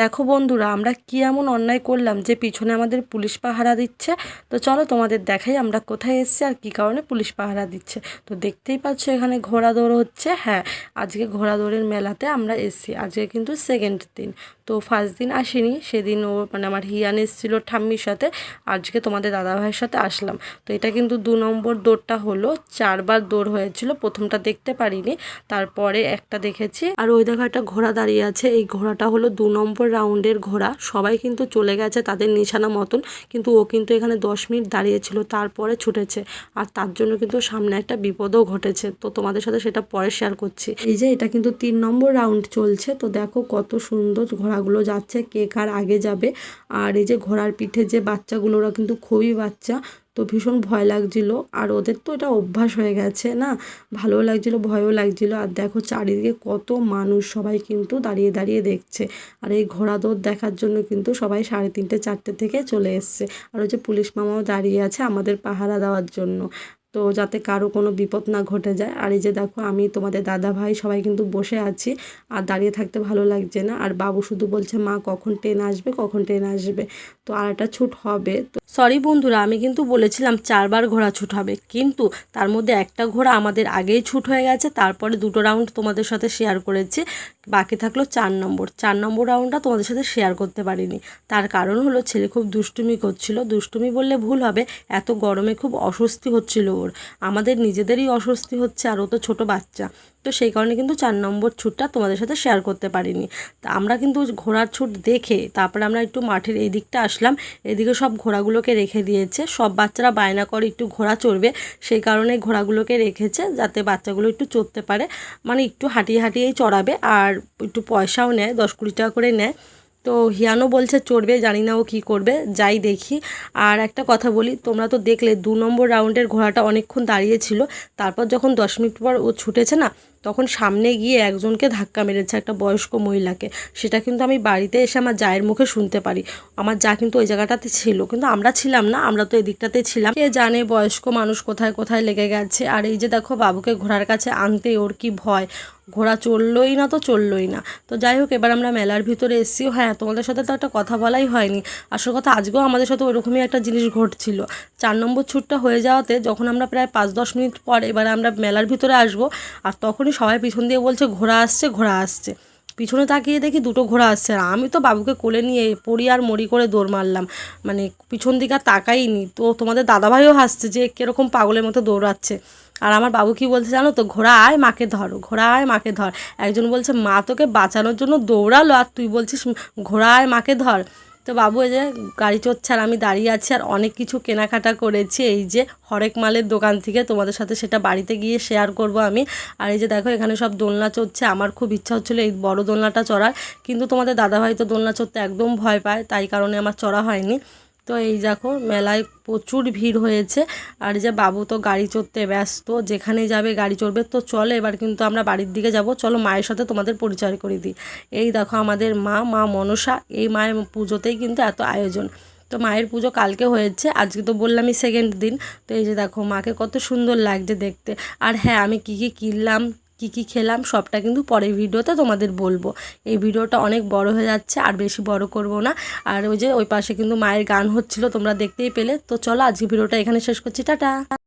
দেখো বন্ধুরা, আমরা কি এমন অন্যায় করলাম যে পিছনে আমাদের পুলিশ পাহারা দিচ্ছে? তো চলো তোমাদের দেখাই আমরা কোথায় এসেছি আর কি কারণে পুলিশ পাহারা দিচ্ছে। তো দেখতেই পাচ্ছ এখানে ঘোড়া দৌড় হচ্ছে হ্যাঁ আজকে ঘোড়া দৌড়ের মেলাতে আমরা এসেছি। আজকে কিন্তু সেকেন্ড দিন, তো ফার্স্ট দিন আসিনি, সেদিন ও মানে আমার হিয়ান এসেছিল ঠাম্মির সাথে, আজকে তোমাদের দাদাভাইয়ের সাথে আসলাম। তো এটা কিন্তু দু নম্বর দৌড়টা হলো, চারবার দৌড় হয়েছিল, প্রথমটা দেখতে পারিনি, তারপরে একটা দেখেছি। আর ওই দেখো একটা ঘোড়া দাঁড়িয়ে আছে, এই ঘোড়াটা হলো দু নম্বর রাউন্ডের ঘোড়া। সবাই কিন্তু চলে গেছে তাদের নিশানা মতন, কিন্তু ও কিন্তু এখানে দশ মিনিট দাঁড়িয়েছিল তারপরে ছুটেছে। আর তার জন্য কিন্তু সামনে একটা বিপদও ঘটেছে। তো তোমাদের সাথে সেটা পরে শেয়ার করছি। এই যে এটা কিন্তু তিন নম্বর রাউন্ড চলছে। তো দেখো কত সুন্দর ঘোড়াগুলো যাচ্ছে, কে কার আগে যাবে। আর এই যে ঘোড়ার পিঠে যে বাচ্চাগুলো, ওরা কিন্তু খুবই বাচ্চা। তো ভীষণ ভয় লাগছিল। আর ওদের তো এটা অভ্যাস হয়ে গেছে না? ভালোও লাগছিল, ভয়ও লাগছিল। আর দেখো চারিদিকে কত মানুষ সবাই কিন্তু দাঁড়িয়ে দাঁড়িয়ে দেখছে। আর এই ঘোড়া দৌড় দেখার জন্য কিন্তু সবাই সাড়ে তিনটে, চারটে থেকে চলে এসছে। আর ওই যে পুলিশ মামাও দাঁড়িয়ে আছে আমাদের পাহারা দেওয়ার জন্য। তো যাতে কারও কোনো বিপদ না ঘটে যায়। আর এই যে দেখো আমি, তোমাদের দাদা ভাই সবাই কিন্তু বসে আছি। আর দাঁড়িয়ে থাকতে ভালো লাগছে না। আর বাবু শুধু বলছে, মা, কখন ট্রেন আসবে, কখন ট্রেন আসবে? তো আর একটা ছুট হবে। তো সরি বন্ধুরা, আমি কিন্তু বলেছিলাম চারবার ঘোড়া ছুট হবে, কিন্তু তার মধ্যে একটা ঘোড়া আমাদের আগেই ছুট হয়ে গেছে, তারপরে দুটো রাউন্ড তোমাদের সাথে শেয়ার করেছি, বাকি থাকল চার নম্বর। চার নম্বর রাউন্ডটা তোমাদের সাথে শেয়ার করতে পারিনি। তার কারণ হলো ছেলে খুব দুষ্টুমি করছিল, দুষ্টুমি বললে ভুল হবে, এত গরমে খুব অস্বস্তি হচ্ছিল ওর। আমাদের নিজেদেরই অস্বস্তি হচ্ছে আর ও তো ছোটো বাচ্চা। তো সেই কারণে কিন্তু চার নম্বর ছুটটা তোমাদের সাথে শেয়ার করতে পারিনি। তা আমরা কিন্তু ঘোড়ার ছুট দেখে তারপরে আমরা একটু মাঠের এই দিকটা আসলাম। এদিকে সব ঘোড়াগুলোকে রেখে দিয়েছে। সব বাচ্চারা বায়না করে একটু ঘোড়া চড়বে। সেই কারণে ঘোড়াগুলোকে রেখেছে যাতে বাচ্চাগুলো একটু চড়তে পারে। মানে একটু হাঁটিয়ে হাঁটিয়েই চড়াবে আর একটু পয়সাও নেয়, দশ কুড়ি টাকা করে নেয়। তো হিয়ানো বলছে চড়বে, জানি না ও কী করবে, যাই দেখি। আর একটা কথা বলি, তোমরা তো দেখলে দু নম্বর রাউন্ডের ঘোড়াটা অনেকক্ষণ দাঁড়িয়েছিল তারপর যখন দশ মিনিট পর ও ছুটেছে না তখন সামনে গিয়ে একজনকে ধাক্কা মেরেছে একটা বয়স্ক মহিলাকে। সেটা কিন্তু আমি বাড়িতে এসে আমার জায়ের মুখে শুনতে পারি। আমার যা কিন্তু ওই জায়গাটাতে ছিল। কিন্তু আমরা ছিলাম না, আমরা তো এদিকটাতে ছিলাম। কে জানে বয়স্ক মানুষ কোথায় কোথায় লেগে গেছে। আর এই যে দেখো বাবুকে ঘোড়ার কাছে আনতে ওর কি ভয়? ঘোড়া চললোই না তো চললোই না। তো যাই হোক, এবার আমরা মেলার ভিতরে এসেছি। হ্যাঁ তোমাদের সাথে তো একটা কথা বলাই হয়নি। আসল কথা আজকেও আমাদের সাথে ওরকমই একটা জিনিস ঘটছিল। চার নম্বর ছুটটা হয়ে যাওয়াতে যখন আমরা প্রায় পাঁচ দশ মিনিট পর এবার আমরা মেলার ভিতরে আসব, আর তখনই সবাই পিছন দিয়ে বলছে, ঘোড়া আসছে ঘোড়া আসছে। পিছনে তাকিয়ে দেখি দুটো ঘোড়া আসছে। আর আমি তো বাবুকে কোলে নিয়ে পড়ি আর মরি করে দৌড় মারলাম। মানে পিছন দিকে আর তাকাইনি। তো তোমাদের দাদাভাইও হাসছে যে কীরকম পাগলের মতো দৌড়াচ্ছে। আর আমার বাবু কি বলছে জানো তো, ঘোড়া আয়, মাকে ধর, ঘোড়া আয়, মাকে ধর। একজন বলছে, মা তোকে বাঁচানোর জন্য দৌড়ালো আর তুই বলছিস, ঘোড়া আয়, মাকে ধর। তো বাবু এই যে গাড়ি চড়ছে আর আমি দাঁড়িয়ে আছি আর অনেক কিছু কেনাকাটা করেছি। এই যে হরেক মালের দোকান থেকে তোমাদের সাথে সেটা বাড়িতে গিয়ে শেয়ার করব আমি। আর এই যে দেখো এখানে সব দোলনা চড়ছে। আমার খুব ইচ্ছা হচ্ছিল এই বড় দোলনাটা চড়ার। কিন্তু তোমাদের দাদাভাই তো দোলনা চড়তে একদম ভয় পায়। তাই কারণে আমার চড়া হয়নি। তো এই দেখো মেলায় প্রচুর ভিড় হয়েছে। আর যে বাবু তো গাড়ি চড়তে ব্যস্ত যেখানে যাবে গাড়ি চড়বে। তো চলো এবার কিন্তু আমরা বাড়ির দিকে যাব। চলো মায়ের সাথে তোমাদের পরিচয় করে দিই। এই দেখো আমাদের মা মা মনসা, এই মায়ের পুজোতেই কিন্তু এত আয়োজন। তো মায়ের পুজো কালকে হয়েছে, আজকে তো বললামই সেকেন্ড দিন। তো এই যে দেখো মাকে কত সুন্দর লাগছে দেখতে। আর হ্যাঁ আমি কী কী কিনলাম কী কি খেলাম সবটা কিন্তু পরের ভিডিওতে তোমাদের বলব। এই ভিডিওটা অনেক বড় হয়ে যাচ্ছে, আর বেশি বড় করব না। আর ওই যে ওই পাশে কিন্তু মায়ের গান হচ্ছিল, তোমরা দেখতেই পেলে। তো চলো আজকে ভিডিওটা এখানে শেষ করছি, টাটা।